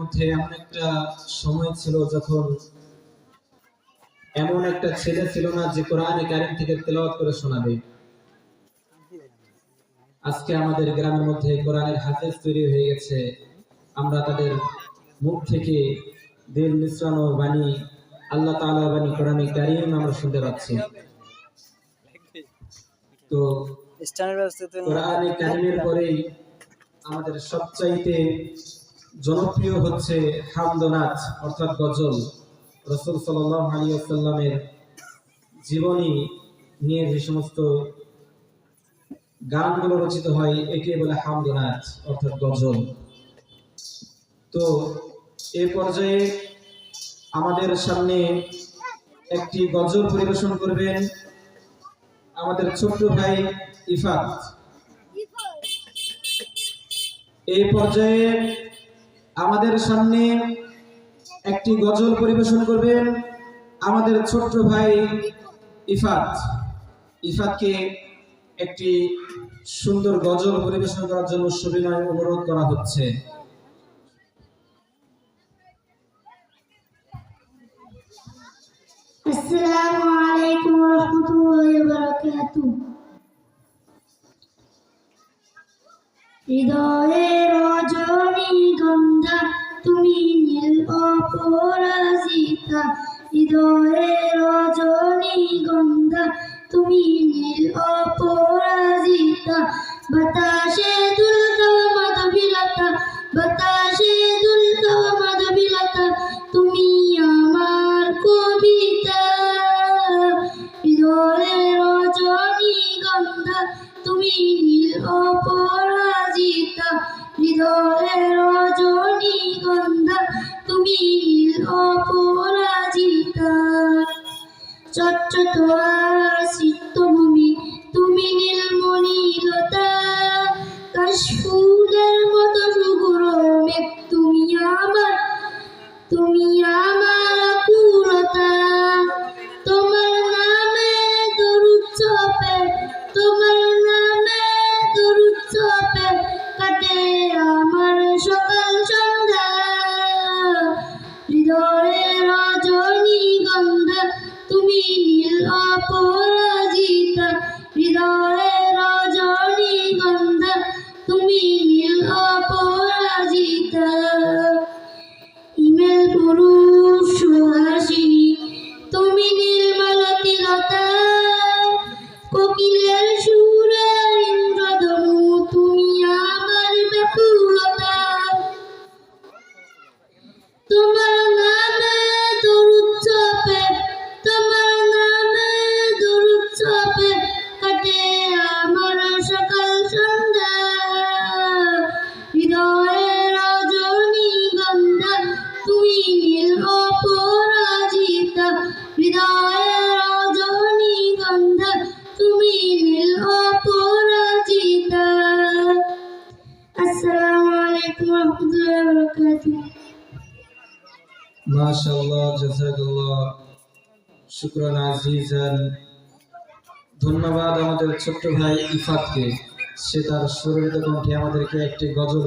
মধ্যে এমন একটা সময় ছিল যখন এমন একটা ছেলে ছিল না যে কোরআনে কারিম থেকে তেলাওয়াত করে শোনাবে। আজকে আমাদের গ্রামের মধ্যে কোরআনের হাফেজ তৈরি হয়ে গেছে। আমরা তাদের মুখ থেকে দিল মিশ্রানো বাণী আল্লাহ তাআলার বাণী কোরআনে কারিম আমরা শুনতে পাচ্ছি। তো স্ট্যান্ডার্ড ব্যবস্থা তো কোরআনে কারিমের পরেই আমাদের সবচাইতে জনপ্রিয় হচ্ছে হামদনাথ, অর্থাৎ গজল। রসুল সাল্লাহ আলী জীবনী নিয়ে যে সমস্ত গানগুলো রচিত হয় একে বলে হামদনাথ, অর্থাৎ গজল। তো এ পর্যায়ে আমাদের সামনে একটি গজল পরিবেশন করবেন আমাদের ছোট্ট ভাই ইফাত। এই পর্যায়ে আমাদের সামনে একটি গজল পরিবেশন করবেন আমাদের ছোট্ট ভাই ইফাত। ইফাতকে একটি সুন্দর গজল পরিবেশন করার জন্য সুবিনয় অনুরোধ করা হচ্ছে। আসসালামু আলাইকুম ওয়া রাহমাতুল্লাহি ওয়া বারাকাতুহু। হৃদয়ের রজনী গন্ধা তুমি নীল অপরাজিতা। হৃদয়ে রজনী গন্ধা তুমি নীল অপরাজিতা। বাতাসে দুলকাওয়া অপরাজিতা চচ্চ তোমার চিত্তভূমি তুমি নীলমণি লতা মতো ধন্যবাদ আমাদের ছোট্ট ভাই ইফাতকে। সে তার সুরিত কণ্ঠে আমাদেরকে একটি গজল